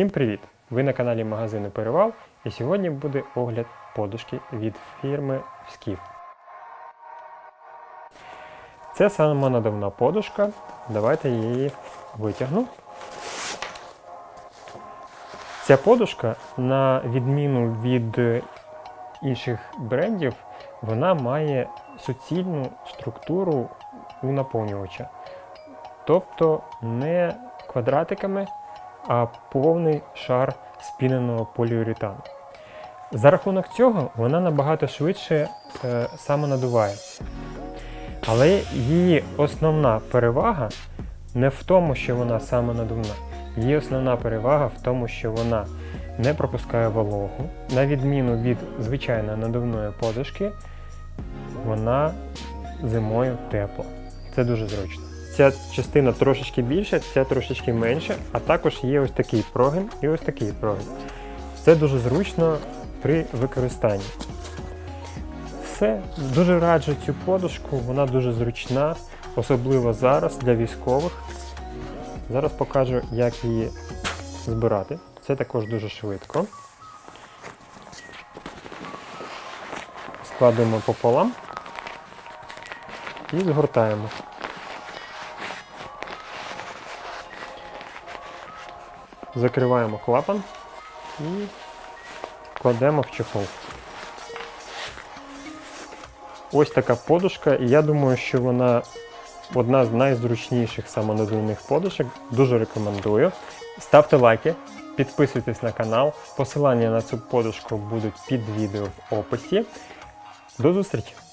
Всім привіт! Ви на каналі магазину Перевал і сьогодні буде огляд подушки від фірми Skif. Це самонадувна подушка. Давайте її витягну. Ця подушка, на відміну від інших брендів, вона має суцільну структуру у наповнювача. Тобто не квадратиками, а повний шар спіненого поліуретану. За рахунок цього вона набагато швидше е, самонадувається. Але її основна перевага не в тому, що вона самонадувна. Її основна перевага в тому, що вона не пропускає вологу. На відміну від звичайної надувної подушки, вона зимою тепла. Це дуже зручно. Ця частина трошечки більша, ця трошечки менша, а також є ось такий прогин і ось такий прогин. Це дуже зручно при використанні. Все, дуже раджу цю подушку, вона дуже зручна, особливо зараз для військових. Зараз покажу, як її збирати. Це також дуже швидко. Складуємо пополам і згортаємо. Закриваємо клапан і кладемо в чехол. Ось така подушка, і я думаю, що вона одна з найзручніших самонадувних подушок. Дуже рекомендую. Ставте лайки, підписуйтесь на канал. Посилання на цю подушку будуть під відео в описі. До зустрічі!